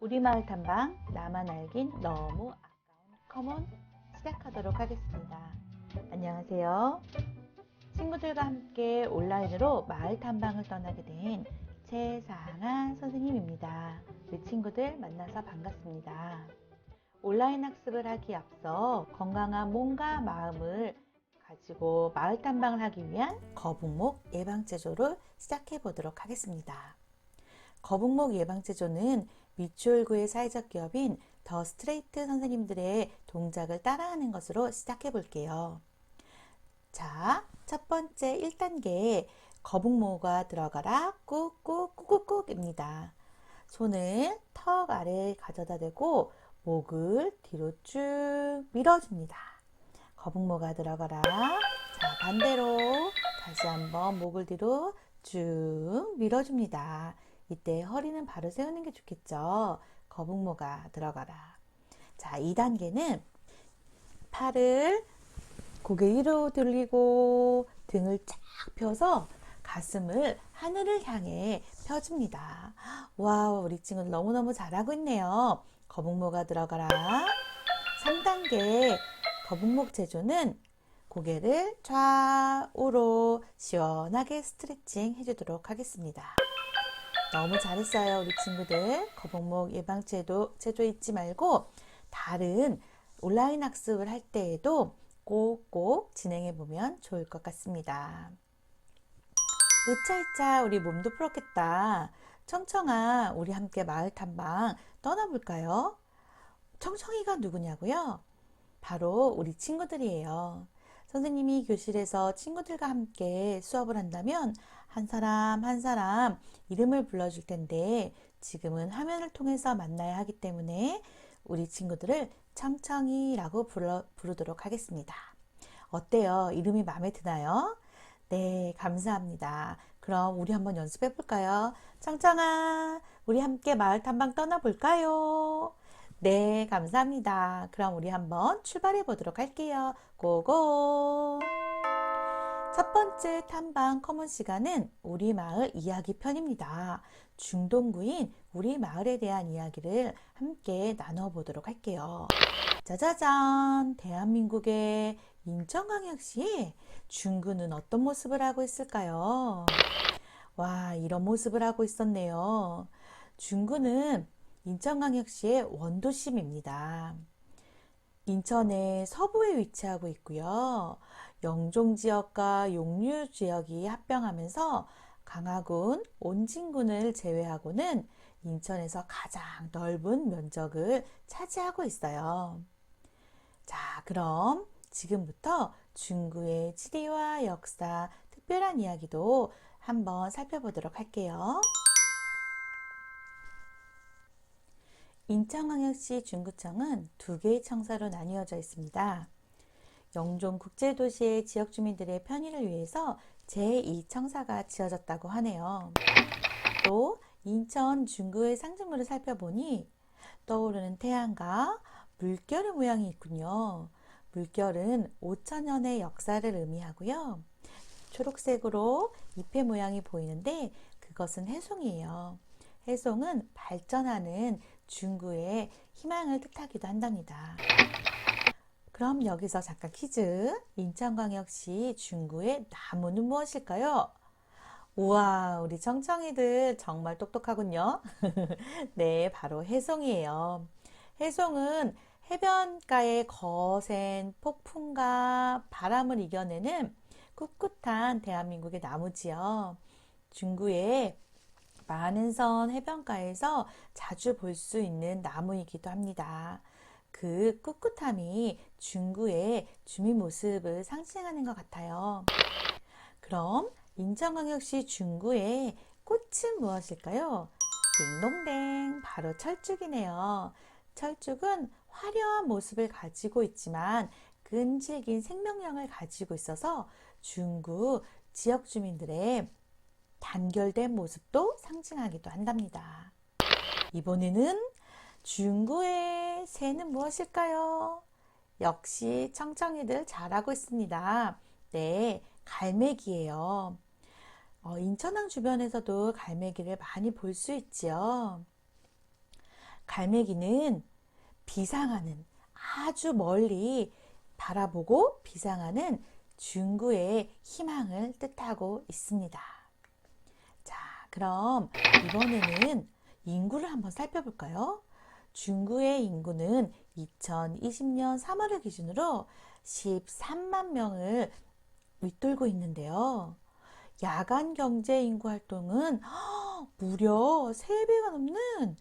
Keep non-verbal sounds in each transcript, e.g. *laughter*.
우리 마을 탐방 나만 알긴 너무 아까운 커먼 시작하도록 하겠습니다. 안녕하세요. 친구들과 함께 온라인으로 마을 탐방을 떠나게 된 최상한 선생님입니다. 우리 친구들 만나서 반갑습니다. 온라인 학습을 하기 앞서 건강한 몸과 마음을 가지고 마을 탐방을 하기 위한 거북목 예방제조를 시작해 보도록 하겠습니다. 거북목 예방제조는 미추홀구의 사회적 기업인 더 스트레이트 선생님들의 동작을 따라하는 것으로 시작해 볼게요. 자, 첫 번째 1단계 거북목가 들어가라 꾹꾹 꾹꾹꾹입니다. 손을 턱 아래에 가져다 대고 목을 뒤로 쭉 밀어줍니다. 거북목가 들어가라. 자, 반대로 다시 한번 목을 뒤로 쭉 밀어줍니다. 이때 허리는 바로 세우는 게 좋겠죠. 거북목가 들어가라. 자, 2단계는 팔을 고개 위로 들리고 등을 쫙 펴서 가슴을 하늘을 향해 펴줍니다. 와우, 우리 친구들 너무너무 잘하고 있네요. 거북목가 들어가라. 3단계 거북목 제조는 고개를 좌우로 시원하게 스트레칭 해주도록 하겠습니다. 너무 잘했어요, 우리 친구들. 거북목 예방제도 제조 잊지 말고 다른 온라인 학습을 할 때에도 꼭꼭 진행해 보면 좋을 것 같습니다. 으차이차 우리 몸도 풀었겠다. 청청아, 우리 함께 마을 탐방 떠나볼까요? 청청이가 누구냐고요? 바로 우리 친구들이에요. 선생님이 교실에서 친구들과 함께 수업을 한다면 한 사람 한 사람 이름을 불러줄 텐데 지금은 화면을 통해서 만나야 하기 때문에 우리 친구들을 청청이라고 불러, 부르도록 하겠습니다. 어때요? 이름이 마음에 드나요? 네, 감사합니다. 그럼 우리 한번 연습해 볼까요? 청청아, 우리 함께 마을 탐방 떠나볼까요? 네, 감사합니다. 그럼 우리 한번 출발해 보도록 할게요. 고고! 첫 번째 탐방 커먼 시간은 우리 마을 이야기 편입니다. 중동구인 우리 마을에 대한 이야기를 함께 나눠보도록 할게요. 짜자잔! 대한민국의 인천광역시에 중구는 어떤 모습을 하고 있을까요? 와, 이런 모습을 하고 있었네요. 중구는 인천광역시의 원도심입니다. 인천의 서부에 위치하고 있고요. 영종 지역과 용류 지역이 합병하면서 강화군, 온진군을 제외하고는 인천에서 가장 넓은 면적을 차지하고 있어요. 자, 그럼 지금부터 중구의 지리와 역사, 특별한 이야기도 한번 살펴보도록 할게요. 인천광역시 중구청은 두 개의 청사로 나뉘어져 있습니다. 영종 국제도시의 지역 주민들의 편의를 위해서 제2청사가 지어졌다고 하네요. 또 인천 중구의 상징물을 살펴보니 떠오르는 태양과 물결의 모양이 있군요. 물결은 5천년의 역사를 의미하고요. 초록색으로 잎의 모양이 보이는데 그것은 해송이에요. 해송은 발전하는 중구의 희망을 뜻하기도 한답니다. 그럼 여기서 잠깐 퀴즈. 인천광역시 중구의 나무는 무엇일까요? 우와, 우리 청청이들 정말 똑똑하군요. *laughs* 네, 바로 해송이에요. 해송은 해변가의 거센 폭풍과 바람을 이겨내는 꿋꿋한 대한민국의 나무지요. 중구의 많은 선 해변가에서 자주 볼 수 있는 나무이기도 합니다. 그 꿋꿋함이 중구의 주민 모습을 상징하는 것 같아요. 그럼 인천광역시 중구의 꽃은 무엇일까요? 딩동댕, 바로 철쭉이네요. 철쭉은 화려한 모습을 가지고 있지만 끈질긴 생명력을 가지고 있어서 중구 지역 주민들의 단결된 모습도 상징하기도 한답니다. 이번에는 중구의 새는 무엇일까요? 역시 청청이들 잘하고 있습니다. 네, 갈매기예요. 어, 인천항 주변에서도 갈매기를 많이 볼 수 있지요. 갈매기는 비상하는 아주 멀리 바라보고 비상하는 중구의 희망을 뜻하고 있습니다. 자, 그럼 이번에는 인구를 한번 살펴볼까요? 중구의 인구는 2020년 3월을 기준으로 13만 명을 윗돌고 있는데요. 야간 경제 인구 활동은 *gasps* 무려 3배가 넘는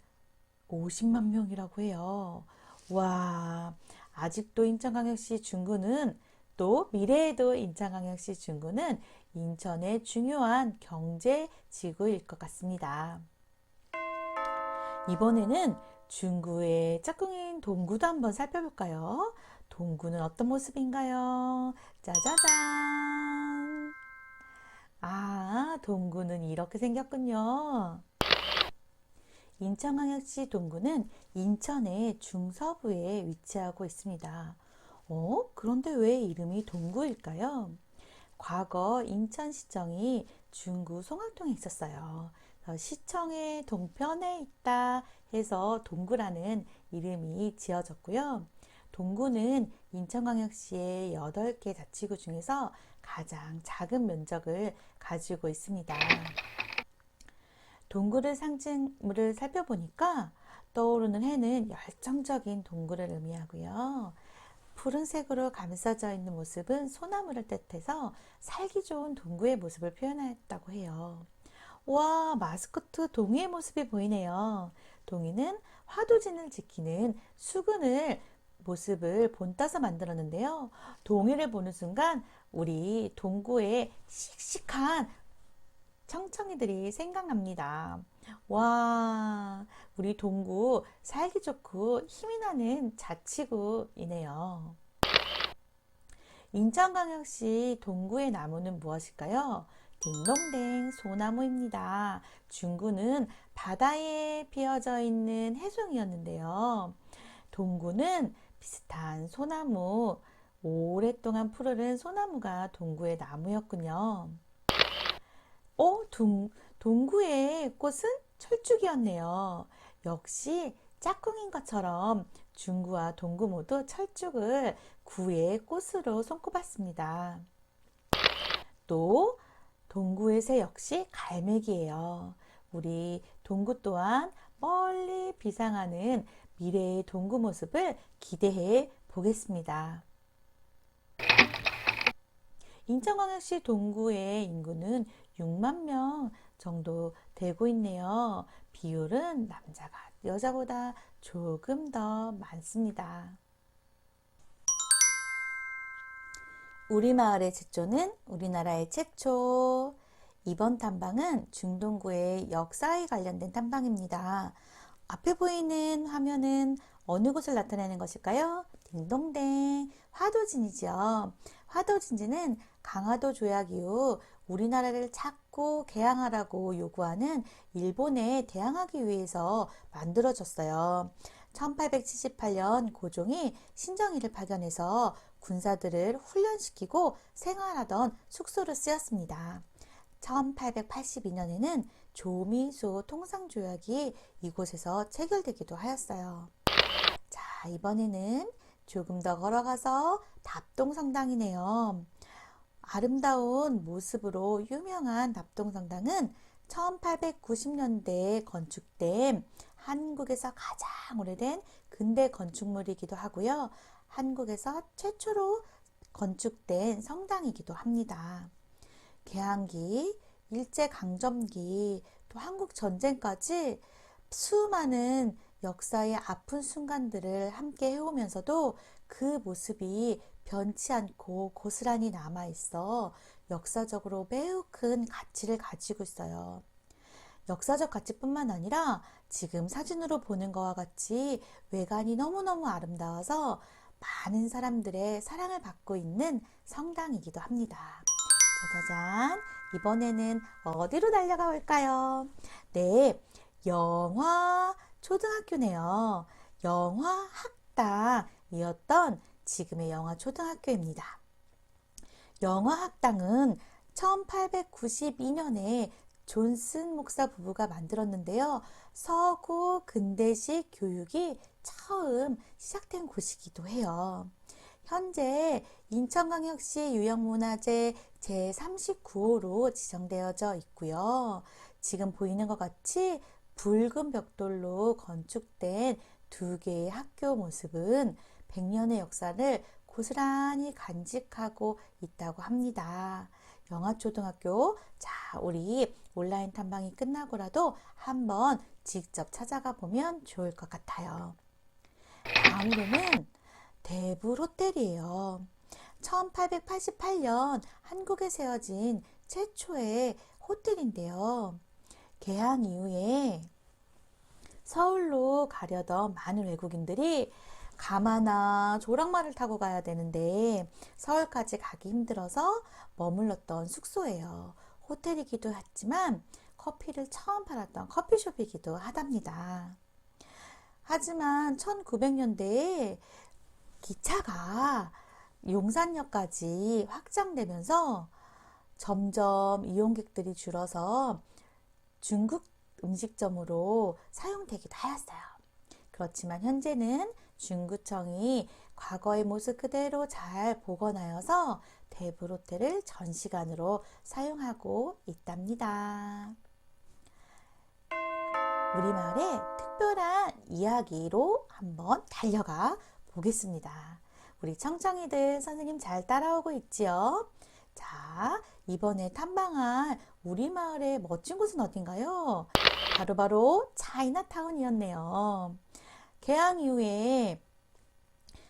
50만 명이라고 해요. 와, 아직도 인천광역시 중구는 또 미래에도 인천광역시 중구는 인천의 중요한 경제 지구일 것 같습니다. 이번에는 중구의 짝꿍인 동구도 한번 살펴볼까요? 동구는 어떤 모습인가요? 짜자잔! 아, 동구는 이렇게 생겼군요. 인천광역시 동구는 인천의 중서부에 위치하고 있습니다. 어? 그런데 왜 이름이 동구일까요? 과거 인천시청이 중구 송악동에 있었어요. 시청의 동편에 있다 해서 동구라는 이름이 지어졌고요. 동구는 인천광역시의 8개 자치구 중에서 가장 작은 면적을 가지고 있습니다. 동굴의 상징물을 살펴보니까 떠오르는 해는 열정적인 동굴을 의미하고요. 푸른색으로 감싸져 있는 모습은 소나무를 뜻해서 살기 좋은 동구의 모습을 표현했다고 해요. 와, 마스코트 동이의 모습이 보이네요. 동이는 화도진을 지키는 수근을 모습을 본따서 만들었는데요. 동이를 보는 순간 우리 동구의 씩씩한 청청이들이 생각납니다. 와, 우리 동구 살기 좋고 힘이 나는 자치구이네요. 인천광역시 동구의 나무는 무엇일까요? 딩동댕 소나무입니다. 중구는 바다에 피어져 있는 해송이었는데요. 동구는 비슷한 소나무, 오랫동안 푸르른 소나무가 동구의 나무였군요. 어, 동, 동구의 꽃은 철쭉이었네요. 역시 짝꿍인 것처럼 중구와 동구 모두 철쭉을 구의 꽃으로 손꼽았습니다. 또 동구의 새 역시 갈매기예요. 우리 동구 또한 멀리 비상하는 미래의 동구 모습을 기대해 보겠습니다. 인천광역시 동구의 인구는 6만 명 정도 되고 있네요. 비율은 남자가 여자보다 조금 더 많습니다. 우리 마을의 최초는 우리나라의 최초. 이번 탐방은 중동구의 역사에 관련된 탐방입니다. 앞에 보이는 화면은 어느 곳을 나타내는 것일까요? 딩동댕 화도진이죠. 화도진지는 강화도 조약 이후 우리나라를 찾고 개항하라고 요구하는 일본에 대항하기 위해서 만들어졌어요. 1878년 고종이 신정이를 파견해서 군사들을 훈련시키고 생활하던 숙소로 쓰였습니다. 1882년에는 조미소 통상조약이 이곳에서 체결되기도 하였어요. 자, 이번에는 조금 더 걸어가서 답동성당이네요. 아름다운 모습으로 유명한 답동성당은 1890년대에 건축된 한국에서 가장 오래된 근대 건축물이기도 하고요. 한국에서 최초로 건축된 성당이기도 합니다. 개항기, 일제강점기, 또 한국전쟁까지 수많은 역사의 아픈 순간들을 함께 해오면서도 그 모습이 변치 않고 고스란히 남아 있어 역사적으로 매우 큰 가치를 가지고 있어요. 역사적 가치뿐만 아니라 지금 사진으로 보는 것과 같이 외관이 너무너무 아름다워서 많은 사람들의 사랑을 받고 있는 성당이기도 합니다. 짜자잔. 이번에는 어디로 달려가 볼까요? 네. 영화 초등학교네요. 영화 학당이었던 지금의 영화 초등학교입니다. 영화 학당은 1892년에 존슨 목사 부부가 만들었는데요. 서구 근대식 교육이 처음 시작된 곳이기도 해요. 현재 인천광역시 유형문화재 제39호로 지정되어져 있고요. 지금 보이는 것 같이 붉은 벽돌로 건축된 두 개의 학교 모습은 100년의 역사를 고스란히 간직하고 있다고 합니다. 영화초등학교, 자, 우리 온라인 탐방이 끝나고라도 한번 직접 찾아가 보면 좋을 것 같아요. 다음으로는 대불 호텔이에요. 1888년 한국에 세워진 최초의 호텔인데요. 개항 이후에 서울로 가려던 많은 외국인들이 가마나 조랑말을 타고 가야 되는데 서울까지 가기 힘들어서 머물렀던 숙소예요. 호텔이기도 했지만 커피를 처음 팔았던 커피숍이기도 하답니다. 하지만 1900년대에 기차가 용산역까지 확장되면서 점점 이용객들이 줄어서 중국 음식점으로 사용되기도 하였어요. 그렇지만 현재는 중구청이 과거의 모습 그대로 잘 복원하여서 대불호텔을 전시관으로 사용하고 있답니다. 우리 마을의 특별한 이야기로 한번 달려가 보겠습니다. 우리 청청이들 선생님 잘 따라오고 있지요? 자, 이번에 탐방할 우리 마을의 멋진 곳은 어딘가요? 바로바로 바로 차이나타운이었네요. 개항 이후에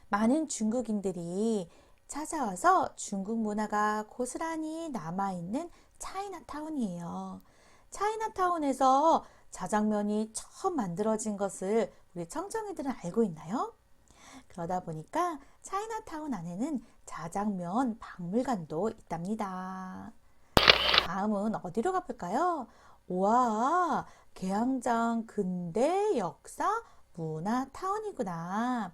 많은 중국인들이 찾아와서 중국 문화가 고스란히 남아있는 차이나타운이에요. 차이나타운에서 자장면이 처음 만들어진 것을 우리 청정이들은 알고 있나요? 그러다 보니까 차이나타운 안에는 자장면 박물관도 있답니다. 다음은 어디로 가볼까요? 와, 계양장 근대 역사 문화타운이구나.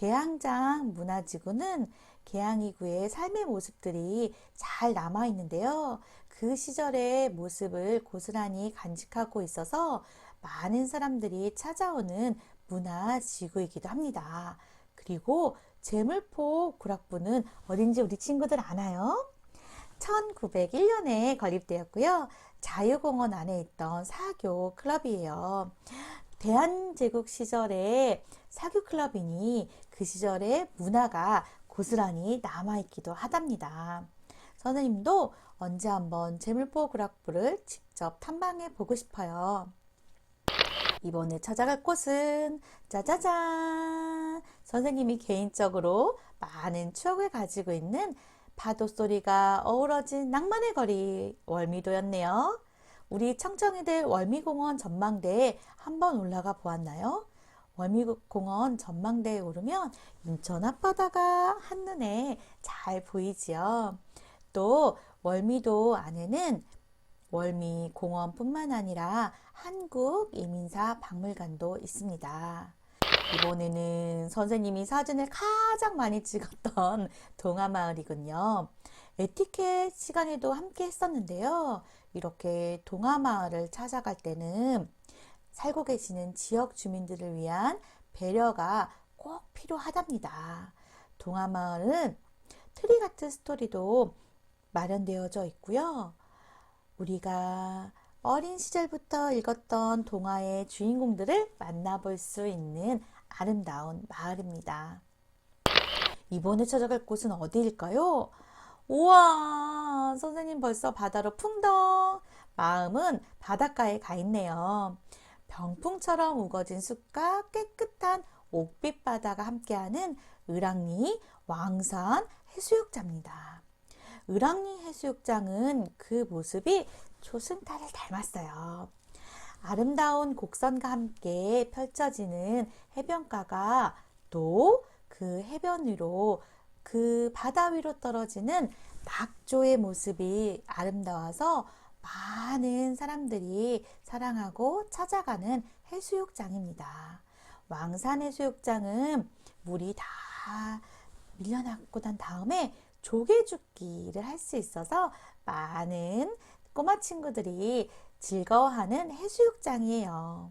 계양장 문화지구는 계양이구의 삶의 모습들이 잘 남아 있는데요. 그 시절의 모습을 고스란히 간직하고 있어서 많은 사람들이 찾아오는 문화지구이기도 합니다. 그리고 제물포 구락부는 어딘지 우리 친구들 아나요? 1901년에 건립되었고요. 자유공원 안에 있던 사교 클럽이에요. 대한제국 시절에 사교 클럽이니 그 시절의 문화가 고스란히 남아있기도 하답니다. 선생님도 언제 한번 재물포 구락부를 직접 탐방해 보고 싶어요. 이번에 찾아갈 곳은 짜자잔! 선생님이 개인적으로 많은 추억을 가지고 있는 파도 소리가 어우러진 낭만의 거리 월미도였네요. 우리 청청이들 월미공원 전망대에 한번 올라가 보았나요? 월미공원 전망대에 오르면 인천 앞바다가 한눈에 잘 보이지요. 또 월미도 안에는 월미공원뿐만 아니라 한국이민사 박물관도 있습니다. 이번에는 선생님이 사진을 가장 많이 찍었던 *laughs* 동화마을이군요. 에티켓 시간에도 함께 했었는데요. 이렇게 동화마을을 찾아갈 때는 살고 계시는 지역 주민들을 위한 배려가 꼭 필요하답니다. 동화마을은 트리 같은 스토리도 마련되어져 있고요. 우리가 어린 시절부터 읽었던 동화의 주인공들을 만나볼 수 있는 아름다운 마을입니다. 이번에 찾아갈 곳은 어디일까요? 우와, 선생님 벌써 바다로 풍덩. 마음은 바닷가에 가 있네요. 병풍처럼 우거진 숲과 깨끗한 옥빛 바다가 함께하는 을왕리 왕산 해수욕장입니다. 을왕리 해수욕장은 그 모습이 초승달을 닮았어요. 아름다운 곡선과 함께 펼쳐지는 해변가가 또 그 해변 위로 그 바다 위로 떨어지는 낙조의 모습이 아름다워서 많은 사람들이 사랑하고 찾아가는 해수욕장입니다. 왕산 해수욕장은 물이 다 밀려나고 난 다음에 조개죽기를 할 수 있어서 많은 꼬마 친구들이 즐거워하는 해수욕장이에요.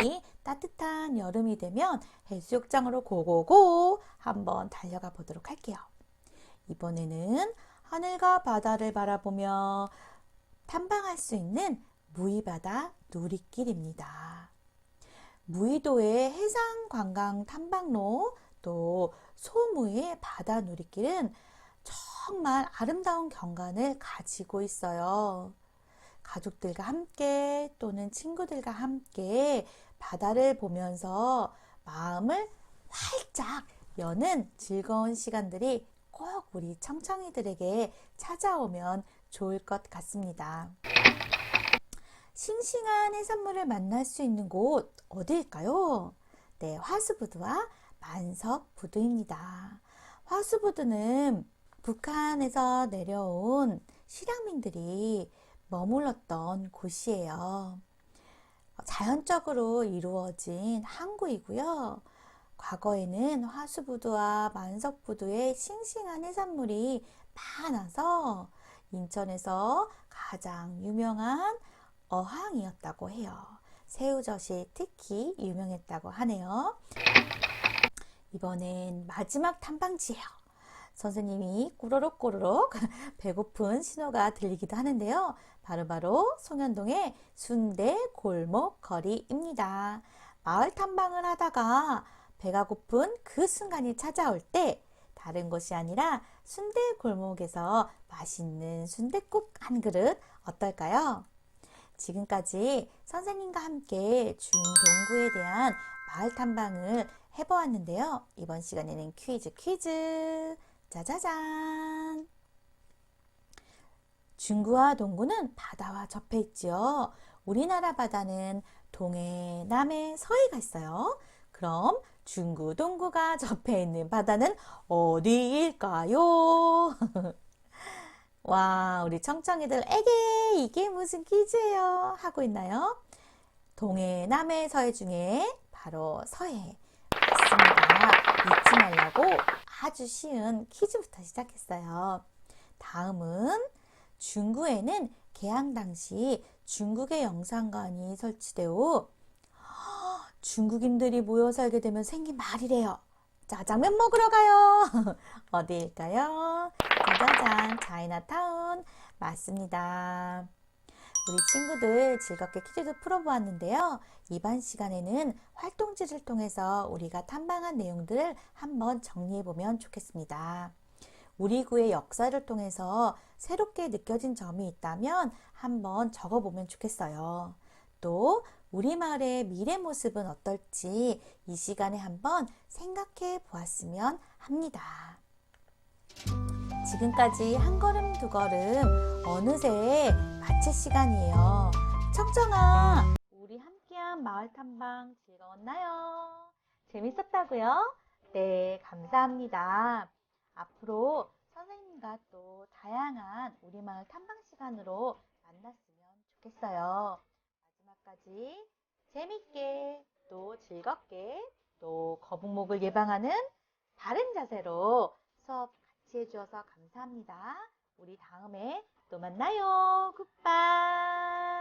우리 따뜻한 여름이 되면 해수욕장으로 고고고 한번 달려가 보도록 할게요. 이번에는 하늘과 바다를 바라보며 탐방할 수 있는 무이바다 누리길입니다. 무의도의 해상 관광 탐방로 또 소무의 바다 누리길은 정말 아름다운 경관을 가지고 있어요. 가족들과 함께 또는 친구들과 함께 바다를 보면서 마음을 활짝 여는 즐거운 시간들이 꼭 우리 청청이들에게 찾아오면 좋을 것 같습니다. 싱싱한 해산물을 만날 수 있는 곳 어디일까요? 네, 화수부두와 만석부두입니다. 화수부두는 북한에서 내려온 실향민들이 머물렀던 곳이에요. 자연적으로 이루어진 항구이고요. 과거에는 화수부두와 만석부두에 싱싱한 해산물이 많아서 인천에서 가장 유명한 어항이었다고 해요. 새우젓이 특히 유명했다고 하네요. 이번엔 마지막 탐방지예요. 선생님이 꾸르륵 꾸르륵 *laughs* 배고픈 신호가 들리기도 하는데요. 바로바로 송현동의 순대 골목 거리입니다. 마을 탐방을 하다가 배가 고픈 그 순간이 찾아올 때 다른 곳이 아니라 순대 골목에서 맛있는 순대국 한 그릇 어떨까요? 지금까지 선생님과 함께 중동구에 대한 마을 탐방을 해보았는데요. 이번 시간에는 퀴즈 퀴즈 짜자잔 중구와 동구는 바다와 접해 있지요. 우리나라 바다는 동해, 남해, 서해가 있어요. 그럼 중구, 동구가 *laughs* 접해 있는 바다는 어디일까요? *laughs* 와, 우리 청청이들, 에게, 이게 무슨 퀴즈예요? 하고 있나요? 동해, 남해, 서해 중에 바로 서해. 맞습니다. 잊지 말라고 아주 쉬운 퀴즈부터 시작했어요. 다음은 중구에는 개항 당시 중국의 영상관이 설치되어 *gasps* 중국인들이 모여 살게 되면 생긴 말이래요. 짜장면 먹으러 가요. *laughs* 어디일까요? 짜자잔, 차이나타운. 맞습니다. 우리 친구들 즐겁게 퀴즈도 풀어보았는데요. 이번 시간에는 활동지를 통해서 우리가 탐방한 내용들을 한번 정리해보면 좋겠습니다. 우리 구의 역사를 통해서 새롭게 느껴진 점이 있다면 한번 적어보면 좋겠어요. 또 우리 마을의 미래 모습은 어떨지 이 시간에 한번 생각해 보았으면 합니다. 지금까지 한 걸음 두 걸음 어느새 마칠 시간이에요. 청청아, 우리 함께한 마을 탐방 즐거웠나요? 재밌었다고요? 네, 감사합니다. 앞으로 선생님과 또 다양한 우리 마을 탐방 시간으로 만났으면 좋겠어요. 마지막까지 재밌게 또 즐겁게 또 거북목을 예방하는 바른 자세로 수업 같이 해주셔서 감사합니다. 우리 다음에 또 만나요. 굿바이.